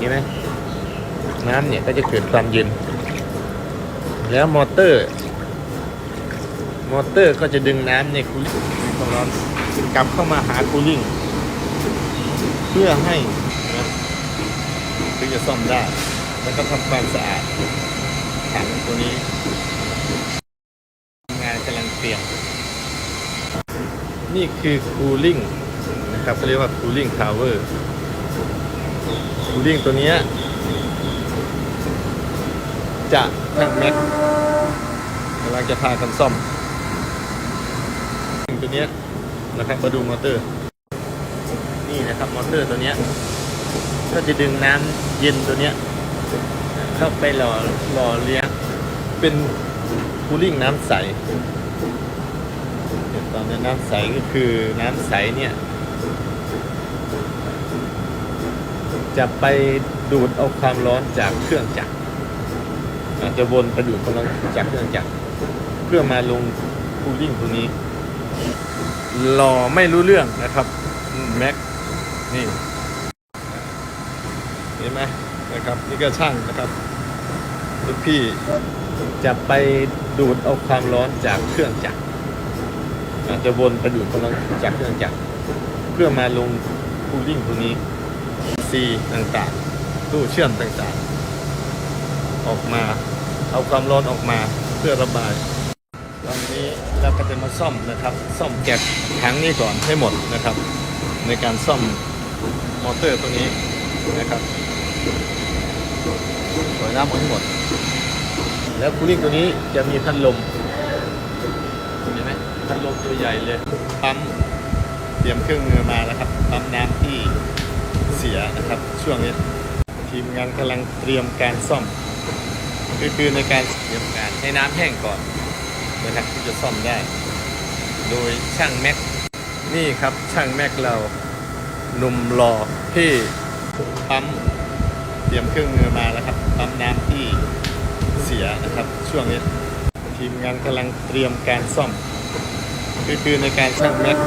เห็นไหมน้ำเนี่ยก็จะเกิดความเย็น แล้วมอเตอร์ มอเตอร์ก็จะดึงน้ำในคูลิ่งความร้อนกลับเข้ามาหาคูลิ่งเพื่อให้นะถึงจะซ่อมได้ แล้วก็ทำความสะอาดถังตัวนี้งานกำลังเตรียม นี่คือคูลิ่งนะครับเขาเรียกว่าคูลิ่งทาวเวอร์ คูลิ่งตัวนี้จะทางแม็กกำลังจะพากันซ่อมตัวนี้นะครับมาดูมอเตอร์ นี่นะครับมอเตอร์ตัวนี้ก็จะดึงน้ำเย็นตัวนี้เข้าไปหล่อหล่อเลี้ยงเป็นคูลิ่งน้ำใสตอนนี้น้ำใสก็คือน้ำใสเนี่ย จะไปดูดเอาความร้อนจากเครื่องจักรจะวนไปดูดความร้อนจากเครื่องจักรเพื่อมาลงคูลิ่งตัวนี้หล่อไม่รู้เรื่องนะครับแม็กนี่เห็นไหมนะครับนี่ก็ช่างนะครับลูกพี่จะไปดูดเอาความร้อนจากเครื่องจักรจจะวนไปดูดความร้อนจากเครื่องจักรเพื่อมาลงคูลิ่งตัวนี้ ต่างๆ ตู้เชื่อมต่างๆ ออกมา เอาความร้อนออกมาเพื่อระบายตอนนี้เราก็จะมาซ่อมนะครับ ซ่อมแกะถังนี้ก่อนให้หมดนะครับ ในการซ่อมมอเตอร์ตัวนี้นะครับปล่อยน้ำออกให้หมด แล้วคูลิ่งตัวนี้จะมีพัดลมเห็นไหมพัดลมตัวใหญ่เลย ปั๊ม เตรียมเครื่องมือมาแล้วครับ ปั๊มน้ำที่ สียนะครับ ช่วงนี้ทีมงานกำลังเตรียมการซ่อม ก็คือในการเตรียมการให้น้ำแห้งก่อนนะครับที่จะซ่อมได้ โดยช่างแม็กนี่ครับช่างแม็กเราหนุ่มหล่อที่ปั๊มเตรียมเครื่องมือมาแล้วครับปั๊มน้ำที่เสียนะครับ ช่วงนี้ทีมงานกำลังเตรียมการซ่อมก็คือในการช่างแม็ก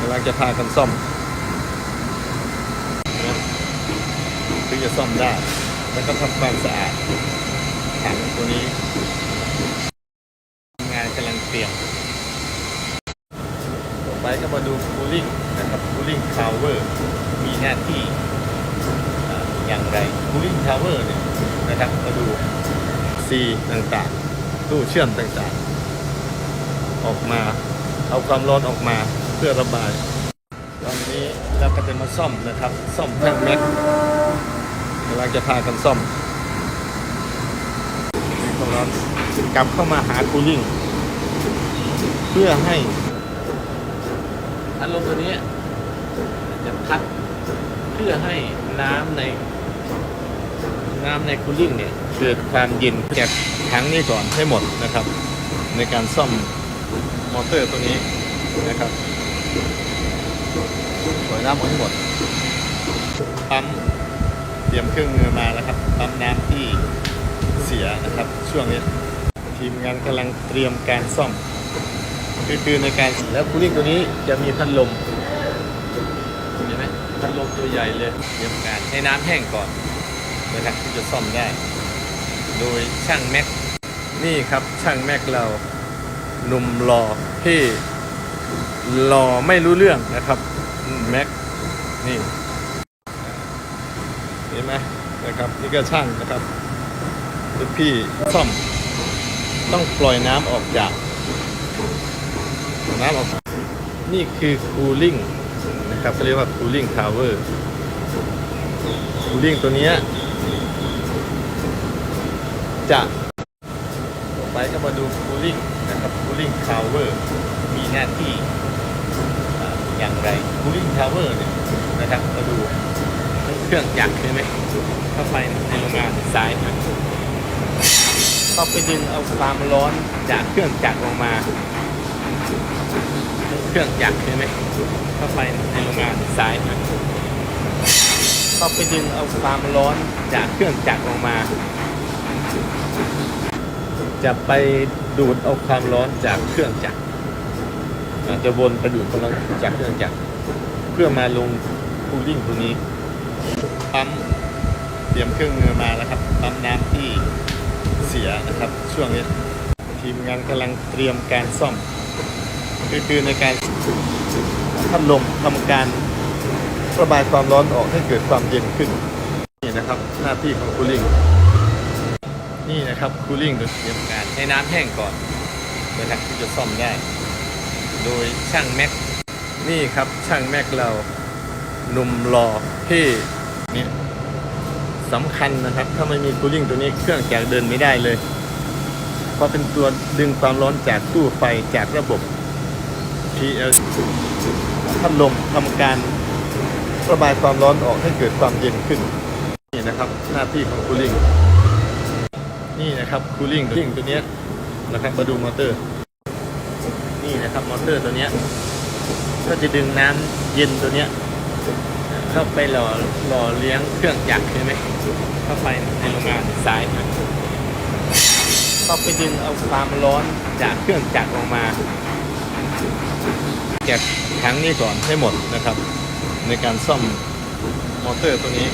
กำลังจะพากันซ่อมนะถึง จะซ่อมได้ แล้วก็ทำความสะอาดถังตัวนี้ทีมงานกำลังเตรียม ต่อไปก็มาดูคูลิ่งนะครับคูลิ่งทาวเวอร์มีหน้าที่อย่างไรคูลิ่งทาวเวอร์เนี่ยนะครับมาดูซีต่างๆ ตู้เชื่อมต่างๆ ออกมาเอาความร้อนออกมาเพื่อระบาย ตอนนี้เราก็จะมาซ่อมนะครับ ซ่อมเครื่งแม็ก กำลังจะพากันซ่อมความร้กลับเข้ามาหาคูลิ่ง เพื่อให้พัดลมตัวนี้จะพัดเพื่อให้น้ำในน้ำในคูลิ่งเนี่ยเกิดความเย็นจากถังนี้ก่อนให้หมดนะครับ ในการซ่อมมอเตอร์ตัวนี้นะครับปล่อยน้ำออกให้หมดปั๊ม รียมเครื่องมือมาแล้วครับปั๊มน้ำที่เสียนะครับ ช่วงนี้ทีมงานกำลังเตรียมการซ่อมคือในการแล้วคูลิ่งตัวนี้จะมีพัดลมเห็นไหมพัดลมตัวใหญ่เลยเตรียมการให้น้ำแห้งก่อนนะครับที่จะซ่อมได้ โดยช่างแม็กนี่ครับช่างแม็กเราหนุ่มหล่อที่หล่อไม่รู้เรื่องนะครับ แม็กนี่ เห็นไหมนะครับนี่ก็ช่างนะครับลูกพี่ซ่อมต้องปล่อยน้ำออกจากน้ำออกนี่คือคูลิ่งนะครับเขาเรียกว่าคูลิ่งทาวเวอร์คูลิ่งตัวนี้จะต่อไปก็มาดูคูลิ่งนะครับคูลิ่งทาวเวอร์มีหน้าที่อย่างไรคูลิ่งทาวเวอร์เนี่ยนะครับมาดู รื่องจักรใช่ไหมเข้าไปในโรงงานซ้ายนะเข้าไปดึงเอาความร้อนจากเครื่องจักรลงมา เครื่องจักรใช่ไหมเข้าไปในโรงงานซ้ายนะเข้าไปดึงเอาความร้อนจากเครื่องจักรลงมา จะไปดูดเอาความร้อนจากเครื่องจักรอาจจะวนไปดูดความร้อนจากเครื่องจักรเพื่อมาลงคูลิ่งตัวนี้ ปั๊มเตรียมเครื่องมือมาแล้วครับปั๊มน้ำที่เสียนะครับ ช่วงนี้ทีมงานกำลังเตรียมการซ่อมคือคือในการพัดลมทำการระบายความร้อนออกให้เกิดความเย็นขึ้น นี่นะครับหน้าที่ของคูลิ่งนี่นะครับคูลิ่งโดยเตรียมการให้น้ำแห้งก่อนนะครับที่จะซ่อมได้ โดยช่างแม็กนี่ครับช่างแม็กเรา หนุ่มหล่อเท่เนี่ยสำคัญนะครับ ถ้าไม่มีคูลิ่งตัวนี้เครื่องจักเดินไม่ได้เลย เพราะเป็นตัวดึงความร้อนจากตู้ไฟจากระบบ PL พัดลมทำการระบายความร้อนออกให้เกิดความเย็นขึ้น นี่นะครับ หน้าที่ของคูลิ่งนี่นะครับคูลิ่งคูลิ่งตัวนี้นะครับมาดูมอเตอร์ นี่นะครับมอเตอร์ตัวนี้ก็จะดึงน้ำเย็นตัวนี้ ยเข้าไปหล่อหล่อเลี้ยงเครื่องจักรใช่ไหมเข้าไปในโรงงานซ้ายนะเข้าไปดึงเอาความร้อนจากเครื่องจักรออกมาจากถังนี้ก่อนให้หมดนะครับ ในการซ่อมมอเตอร์ตัวนี้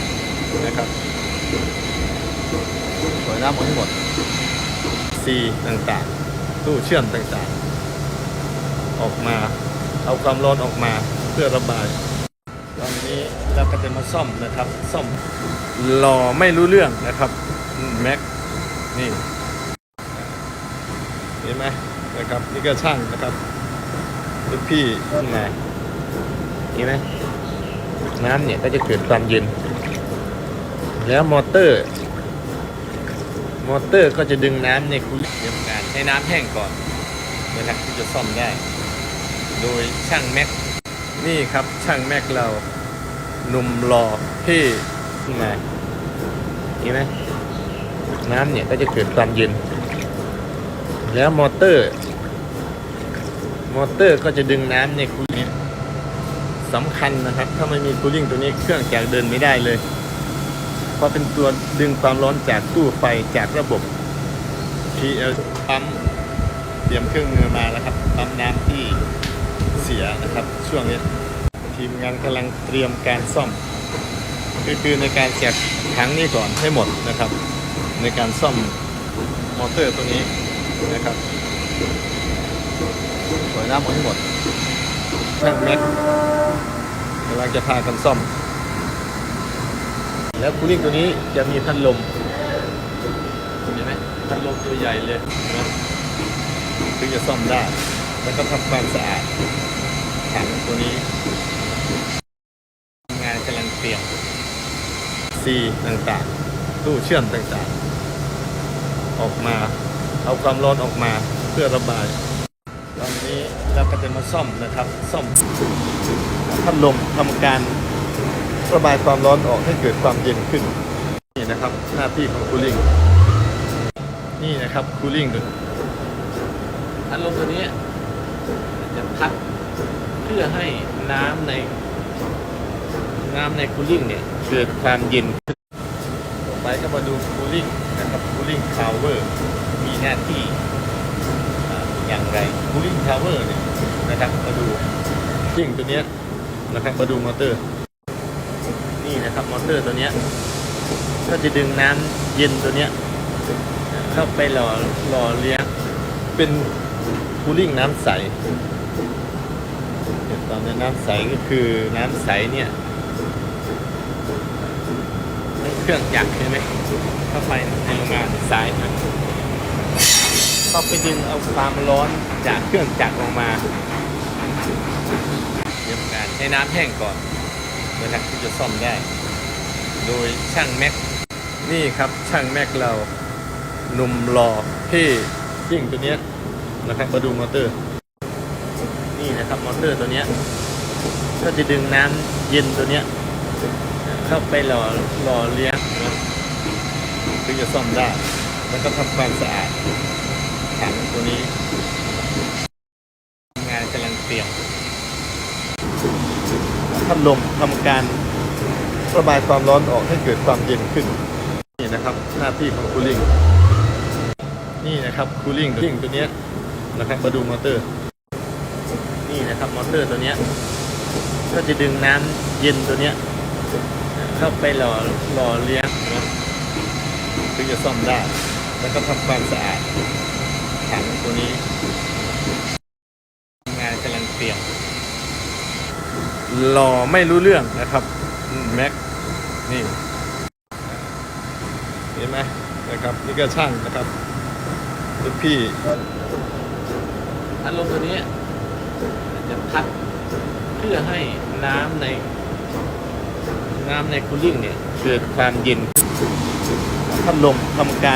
นะครับสวยน้ำหมดให้หมดซีต่างๆ ตู้เชื่อมต่างๆ ออกมา เอาความร้อนออกมาเพื่อระบายตอ นี้เราก็จะมาซ่อมนะครับ ซ่อมหล่อไม่รู้เรื่องนะครับแม็กนี่เห็นไหมนะครับนี่ก็ช่างนะครับลูกพี่ขึ้นมาเห็นไหมน้ำเนี่ยก็จะเกิดความเย็น แล้วมอเตอร์ มอเตอร์ก็จะดึงน้ำในคูลิ่งเตรียมการให้น้ำแห้งก่อนนะครับที่จะซ่อมได้ โดยช่างแม็กนี่ครับช่างแม็กเรา หนุ่มหล่อเท่ขึ้นมาเห็นไหมน้ำเนี่ยก็จะเกิดความเย็น แล้วมอเตอร์ มอเตอร์ก็จะดึงน้ำในคูลิ่งสำคัญนะครับ ถ้าไม่มีคูลิ่งตัวนี้เครื่องจักรเดินไม่ได้เลย เพราะเป็นตัวดึงความร้อนจากตู้ไฟจากระบบ PL ปั๊มเตรียมเครื่องมือมาแล้วครับปั๊มน้ำที่เสียนะครับ ช่วงนี้ ทีมงานกำลังเตรียมการซ่อมคือคือในการแกะถังนี้ก่อนให้หมดนะครับ ในการซ่อมมอเตอร์ตัวนี้นะครับสวยน้ำหมดให้หมดช่างแม็กกำลังจะพากันซ่อม แล้วคูลิ่งตัวนี้จะมีพัดลมเห็นไหมพัดลมตัวใหญ่เลยนะถึงจะซ่อมได้ แล้วก็ทำความสะอาดถังตัวนี้ งานกำลังเตรียม ซีต่างๆ ตู้เชื่อมต่างๆ ออกมาเอาความร้อนออกมาเพื่อระบายตอนนี้เราก็จะมาซ่อมนะครับ ซ่อมพัดลมทำการระบายความร้อนออกให้เกิดความเย็นขึ้น นี่นะครับหน้าที่ของคูลิ่งนี่นะครับคูลิ่งพัดลมตัวนี้จะพัดเพื่อให้น้ำใน น้ำในคูลิ่งเนี่ยเกิดความเย็นต่อไปก็มาดูคูลิ่งนะครับคูลิ่งทาวเวอร์มีหน้าที่อย่างไรคูลิ่งทาวเวอร์เนี่ยนะครับมาดูลิ่งตัวเนี้ยนะครับมาดูมอเตอร์ นี่นะครับมอเตอร์ตัวเนี้ยก็จะดึงน้ำเย็นตัวเนี้ยเข้าไปหล่อหล่อเลี้ยงเป็นคูลิ่งน้ำใสตอนนี้น้ำใสก็คือน้ำใสเนี่ย เครื่องจักรใช่ไหมเข้าไปในโรงงานสายนะเข้าไปดึงเอาความร้อนจากเครื่องจักรออกมาเตรียมการให้น้ำแห้งก่อนนะครับที่จะซ่อมได้ โดยช่างแม็ก นี่ครับช่างแม็กเราหนุ่มหล่อเท่ยิ่งตัวเนี้ยนะครับมาดูมอเตอร์ นี่นะครับมอเตอร์ตัวเนี้ยก็จะดึงน้ำเย็นตัวเนี้ยเข้าไปหล่อหล่อเลี้ยง นะถึงจะซ่อมได้ แล้วก็ทำความสะอาดถังตัวนี้งานกำลังเตรียมพัดลมทำการระบายความร้อนออกให้เกิดความเย็นขึ้น นี่นะครับ หน้าที่ของคูลิ่งนี่นะครับคูลิ่งคูลิ่งตัวนี้นะครับมาดูมอเตอร์ นี่นะครับมอเตอร์ตัวนี้ก็จะดึงน้ำเย็นตัวนี้ เข้าไปหล่อหล่อเลี้ยงนะถึงจะซ่อมได้ แล้วก็ทำความสะอาดถังตัวนี้งานกำลังเตรียมหล่อไม่รู้เรื่องนะครับแม็กนี่เห็นไหมนะครับ นี่ก็ช่างนะครับลูกพี่อารมณ์ตัวนี้จะพัดเพื่อให้น้ำใน น้ำในคูลิ่งเนี่ยเกิดความเย็นพัดลมทำการ